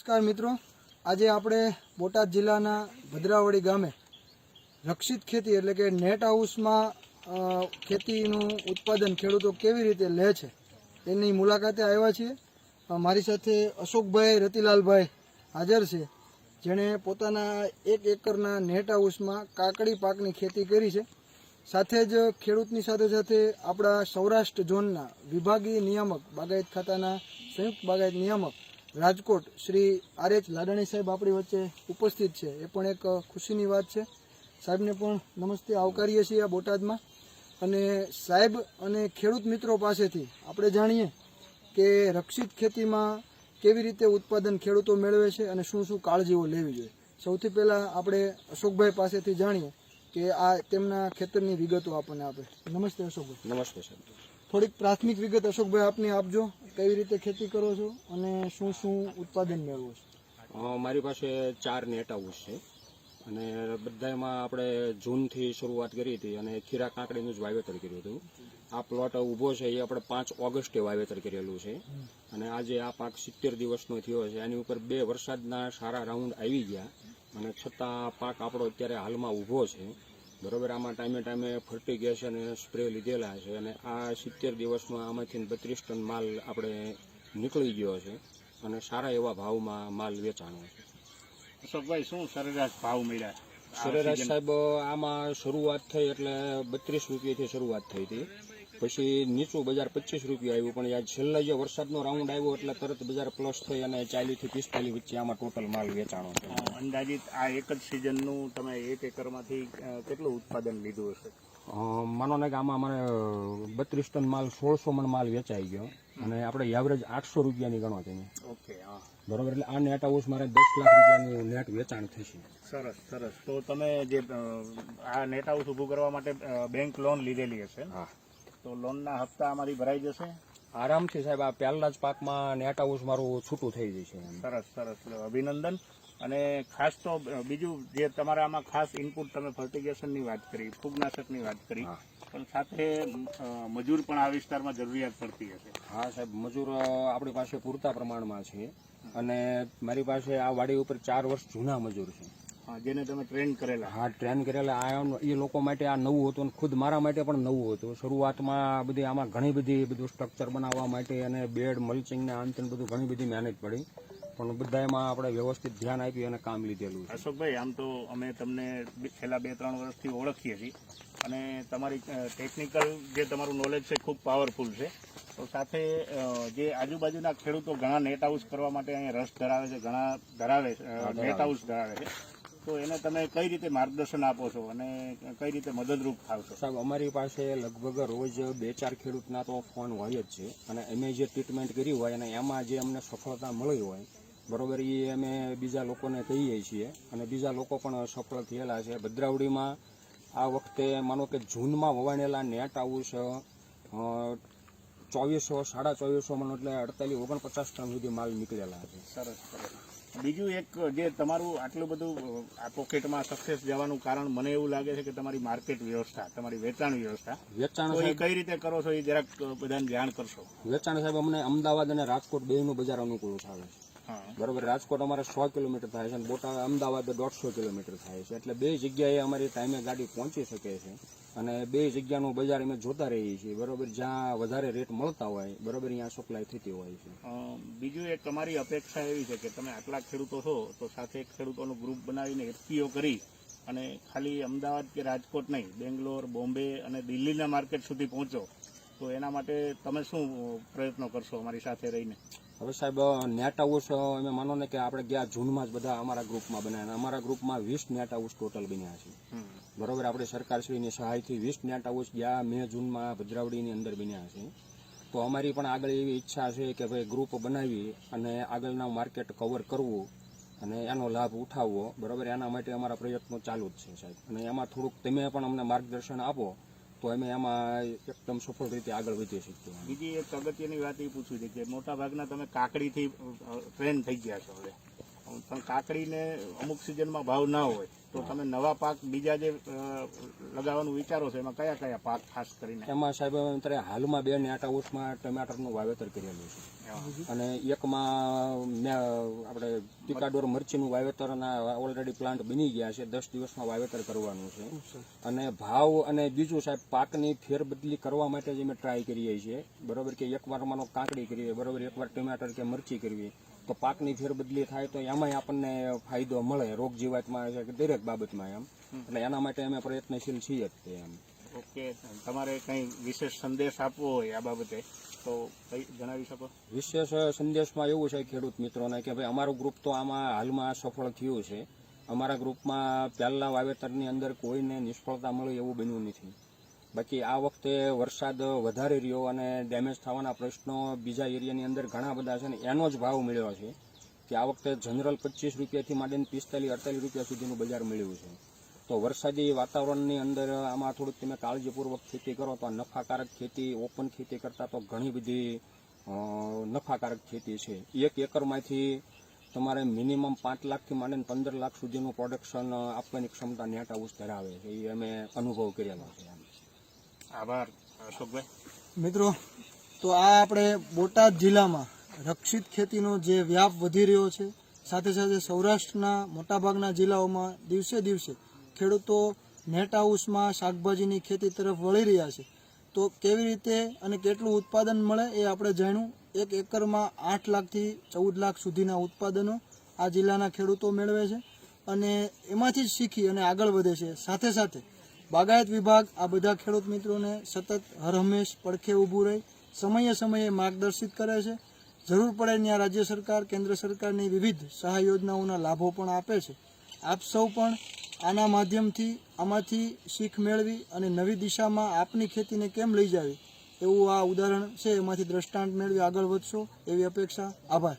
નમસ્કાર મિત્રો. આજે આપણે બોટાદ જિલ્લાના ભદ્રાવળી ગામે રક્ષિત ખેતી એટલે કે નેટ હાઉસમાં ખેતીનું ઉત્પાદન ખેડૂતો કેવી રીતે લે છે એની મુલાકાતે આવ્યા છીએ. મારી સાથે અશોકભાઈ રતિલાલભાઈ હાજર છે, જેણે પોતાના એક એકરના નેટ હાઉસમાં કાકડી પાકની ખેતી કરી છે. સાથે જ ખેડૂતની સાથે સાથે આપણા સૌરાષ્ટ્ર ઝોનના વિભાગીય નિયામક બાગાયત ખાતાના સંયુક્ત બાગાયત નિયામક રાજકોટ શ્રી આર એચ લાડાણી સાહેબ આપણી વચ્ચે ઉપસ્થિત છે. એ પણ એક ખુશીની વાત છે. સાહેબને પણ નમસ્તે આવકારીએ છીએ આ બોટાદમાં. અને સાહેબ અને ખેડૂત મિત્રો પાસેથી આપણે જાણીએ કે રક્ષિત ખેતીમાં કેવી રીતે ઉત્પાદન ખેડૂતો મેળવે છે અને શું શું કાળજીઓ લેવી જોઈએ. સૌથી પહેલાં આપણે અશોકભાઈ પાસેથી જાણીએ કે આ તેમના ખેતરની વિગતો આપણને આપે. નમસ્તે અશોકભાઈ. નમસ્તે સાહેબ. થોડીક પ્રાથમિક વિગત અશોકભાઈ, આપની આપજો. કેવી રીતે ખેતી કરો છો અને શું શું ઉત્પાદન મેળવો છો? મારી પાસે ચાર નેટ હાઉસ છે. અને બધામાં આપણે જૂનથી શરૂઆત કરી હતી અને ખીરા કાંકડીનું જ વાવેતર કર્યું હતું. આ પ્લોટ ઊભો છે, એ આપણે પાંચ ઓગસ્ટે વાવેતર કરેલું છે. અને આજે આ પાક સિત્તેર દિવસનો થયો છે. એની ઉપર બે વરસાદના સારા રાઉન્ડ આવી ગયા. અને છતાં પાક આપણો અત્યારે હાલમાં ઊભો છે. બરોબર આમાં ટાઈમે ટાઈમે ફર્ટિગેશન અને સ્પ્રે લીધેલા છે અને આ સિત્તેર દિવસમાં આમાંથી બત્રીસ ટન માલ આપણે નીકળી ગયો છે અને સારા એવા ભાવમાં માલ વેચાણો છે. અશોકભાઈ શું સરેરાશ ભાવ મળ્યા? સરેરાશ સાહેબ આમાં શરૂઆત થઈ એટલે બત્રીસ રૂપિયાથી શરૂઆત થઈ હતી. પછી નીચું બજાર પચીસ રૂપિયા આવ્યું પણ યાર છેલ્લા જે વરસાદનો રાઉન્ડ આવ્યો એટલે તરત બજાર પ્લસ થઈ અને ચાલીસથી પિસ્તાલીસ વચ્ચે આમાં ટોટલ માલ વેચાણો છે. અંદાજિત આ એક જ સિઝનનું તમે એક એકરમાંથી કેટલું ઉત્પાદન લીધું હશે? માનો ને કે આમાં અમારે બત્રીસ ટન માલ સોળસો મણ માલ વેચાઈ ગયો. અને આપણે એવરેજ આઠસો રૂપિયાની ગણો તેની ઓકે હા. બરોબર એટલે આ નેટ હાઉસ મારે દસ લાખ રૂપિયાનું નેટ વેચાણ થશે. સરસ સરસ. તો તમે જે આ નેટ હાઉસ ઊભું કરવા માટે બેંક લોન લીધેલી હશે. હા. તો લોનના હપ્તા અમારી ભરાઈ જશે? આરામથી સાહેબ આ પહેલા જ પાકમાં નેટ હાઉસ મારું છૂટું થઈ જશે સરસ સરસ. અભિનંદન. અને ખાસ તો બીજું જે તમારા આમાં ખાસ ઇનપુટ તમે ફર્ટિગેશનની વાત કરી ફૂગનાશકની વાત કરી પણ સાથે મજૂર પણ આ વિસ્તારમાં જરૂરિયાત પડતી હશે. હા સાહેબ મજૂર આપણી પાસે પૂરતા પ્રમાણમાં છે. અને મારી પાસે આ વાડી ઉપર ચાર વર્ષ જૂના મજૂર છે. જેને તમે ટ્રેન કરેલા. હા ટ્રેન કરેલા. આ એ લોકો માટે આ નવું હતું અને ખુદ મારા માટે પણ નવું હતું. શરૂઆતમાં બધી આમાં ઘણી બધી બધું સ્ટ્રક્ચર બનાવવા માટે અને બેડ મલ્ચિંગ ને આંતર બધું ઘણી બધી મહેનત પડી. પણ બધા એમાં આપણે વ્યવસ્થિત ધ્યાન આપી અને કામ લીધેલું અશોકભાઈ આમ તો અમે તમને છેલ્લા બે ત્રણ વર્ષથી ઓળખીએ છીએ. અને તમારી ટેકનિકલ જે તમારું નોલેજ છે ખૂબ પાવરફુલ છે. તો સાથે જે આજુબાજુના ખેડૂતો ઘણા નેટ હાઉસ કરવા માટે અહીંયા રસ ધરાવે છે ઘણા ધરાવે છે નેટ હાઉસ ધરાવે છે. તો એને તમે કઈ રીતે માર્ગદર્શન આપો છો અને કઈ રીતે મદદરૂપ થાવ છો? સાહેબ અમારી પાસે લગભગ રોજ બે ચાર ખેડૂતના તો ફોન હોય જ છે અને અમે જે ટ્રીટમેન્ટ કરી હોય અને એમાં જે અમને સફળતા મળી હોય બરોબર એ અમે બીજા લોકોને કહીએ છીએ અને બીજા લોકો પણ સફળ થયેલા છે. ભદ્રાવડીમાં આ વખતે માનો કે જૂનમાં વવાણેલા નેટ હાઉસ ચોવીસો સાડા ચોવીસો માનો એટલે અડતાલીસ ઓગણપચાસ ટન સુધી માલ નીકળેલા છે. સરસ સરસ. બીજું એક જે તમારું આટલું બધું આ પોકેટમાં સક્સેસ જવાનું કારણ મને એવું લાગે છે કે તમારી માર્કેટ વ્યવસ્થા તમારી વેચાણ વ્યવસ્થા વેચાણ કઈ રીતે કરો છો એ જરાક બધાને જાણ કરશો. વેચાણ સાહેબ અમને અમદાવાદ અને રાજકોટ બેયનું બજાર અનુકૂળ આવે છે. બરોબર રાજકોટ અમારે સો કિલોમીટર થાય છે અને બોટાદ અમદાવાદ દોઢસો કિલોમીટર થાય છે. એટલે બે જગ્યાએ અમારી ટાઈમે ગાડી પહોંચી શકે છે. અને બે જગ્યાનું બજાર અમે જોતા રહીએ છીએ. બરોબર જ્યાં વધારે રેટ મળતા હોય બરોબર અહીંયા સપ્લાય થતી હોય છે. બીજું એક તમારી અપેક્ષા એવી છે કે તમે આટલા ખેડૂતો છો તો સાથે એક ખેડૂતોનું ગ્રુપ બનાવીને એફપીઓ કરી અને ખાલી અમદાવાદ કે રાજકોટ નહીં બેંગ્લોર બોમ્બે અને દિલ્હીના માર્કેટ સુધી પહોંચો. તો એના માટે તમે શું પ્રયત્નો કરશો અમારી સાથે રહીને? હવે સાહેબ નેટ હાઉસ અમે માનો ને કે આપણે ગયા જૂનમાં જ બધા અમારા ગ્રુપમાં અને અમારા ગ્રુપમાં વીસ નેટ હાઉસ ટોટલ બન્યા છે. બરોબર આપણે સરકારશ્રીની સહાયથી વીસ નેટ હાઉસ ગયા મે જૂનમાં ભદ્રાવડીની અંદર બન્યા છે. તો અમારી પણ આગળ એવી ઈચ્છા છે કે ભાઈ ગ્રુપ બનાવી અને આગળના માર્કેટ કવર કરવું અને એનો લાભ ઉઠાવવો. બરોબર એના માટે અમારા પ્રયત્નો ચાલુ જ છે સાહેબ. અને એમાં થોડુંક તમે પણ અમને માર્ગદર્શન આપો તો અમે એમાં એકદમ સફળ રીતે આગળ વધી શકીએ બીજી એક અગત્યની વાત એ પૂછવી છે કે મોટા ભાગના તમે કાકડીથી ટ્રેન થઈ ગયા છો હવે. પણ કાકડીને અમુક સિઝનમાં ભાવ ના હોય. તો તમે નવા પાક બીજા જે લગાવવાનું વિચારો છો એમાં કયા કયા પાક ખાસ કરીને? એમાં સાહેબ અત્યારે હાલમાં બે નેટ હાઉસમાં ટમાટરનું વાવેતર કરેલું છે અને એકમાં મેં આપણે ટીકાડોર મરચીનું વાવેતરના ઓલરેડી પ્લાન્ટ બની ગયા છે. દસ દિવસમાં વાવેતર કરવાનું છે. અને ભાવ અને બીજું સાહેબ પાકની ફેરબદલી કરવા માટે જ અમે ટ્રાય કરીએ છીએ. બરોબર કે એકવાર માનો કાંકડી કરીએ બરોબર એકવાર ટમેટર કે મરચી કરવી. તો પાકની ફેરબદલી થાય તો એમાંય આપણને ફાયદો મળે રોગ જીવાતમાં છે કે દરેક બાબતમાં એમ. એટલે એના માટે અમે પ્રયત્નશીલ છીએ જ તે એમ. ઓકે તમારે કંઈ વિશેષ સંદેશ આપવો હોય આ બાબતે તો કઈ જણાવી શકો? વિશેષ સંદેશમાં એવું છે ખેડૂત મિત્રોને કે ભાઈ અમારું ગ્રુપ તો આમાં હાલમાં સફળ થયું છે. અમારા ગ્રુપમાં પહેલા વાવેતરની અંદર કોઈને નિષ્ફળતા મળે એવું બન્યું નથી. બાકી આ વખતે વરસાદ વધારે રહ્યો અને ડેમેજ થવાના પ્રશ્નો બીજા એરિયાની અંદર ઘણા બધા છે ને એનો જ ભાવ મળ્યો છે કે આ વખતે જનરલ પચીસ રૂપિયાથી માંડીને પિસ્તાલીસ, અડતાલીસ રૂપિયા સુધીનું બજાર મળ્યું છે. તો વરસાદી વાતાવરણની અંદર આમાં થોડુંક તમે કાળજીપૂર્વક ખેતી કરો તો નફાકારક ખેતી, ઓપન ખેતી કરતાં તો ઘણી બધી નફાકારક ખેતી છે. એક એકરમાંથી તમારે મિનિમમ પાંચ લાખથી માંડીને પંદર લાખ સુધીનું પ્રોડક્શન આપવાની ક્ષમતા નેટ હાઉસ ધરાવે છે. એ અમે અનુભવ કરેલો છે. આભાર, અશોકભાઈ. મિત્રો, તો આ આપણે બોટાદ જિલ્લામાં રક્ષિત ખેતીનો જે વ્યાપ વધી રહ્યો છે, સાથે સાથે સૌરાષ્ટ્રના મોટાભાગના જિલ્લાઓમાં દિવસે દિવસે ખેડૂતો નેટ હાઉસમાં શાકભાજીની ખેતી તરફ વળી રહ્યા છે. તો કેવી રીતે અને કેટલું ઉત્પાદન મળે એ આપણે જાણ્યું. એક એકરમાં આઠ લાખથી ચૌદ લાખ સુધીના ઉત્પાદનો આ જિલ્લાના ખેડૂતો મેળવે છે અને એમાંથી જ શીખી અને આગળ વધે છે. સાથે સાથે બાગાયત વિભાગ, આ બધા ખેડૂત મિત્રોને સતત હરહંમેશ પડખે ઊભું રહી, સમયે સમયે માર્ગદર્શિત કરે છે. જરૂર પડે ત્યાં રાજ્ય સરકાર, કેન્દ્ર સરકારની વિવિધ સહાય યોજનાઓના લાભો પણ આપે છે. આપ સૌ પણ આના માધ્યમથી, આમાંથી શીખ મેળવી અને નવી દિશામાં આપની ખેતીને કેમ લઈ જાવી? એવું આ ઉદાહરણ છે. એમાંથી દ્રષ્ટાંત મેળવી આગળ વધશો. એવી અપેક્ષા. આભાર.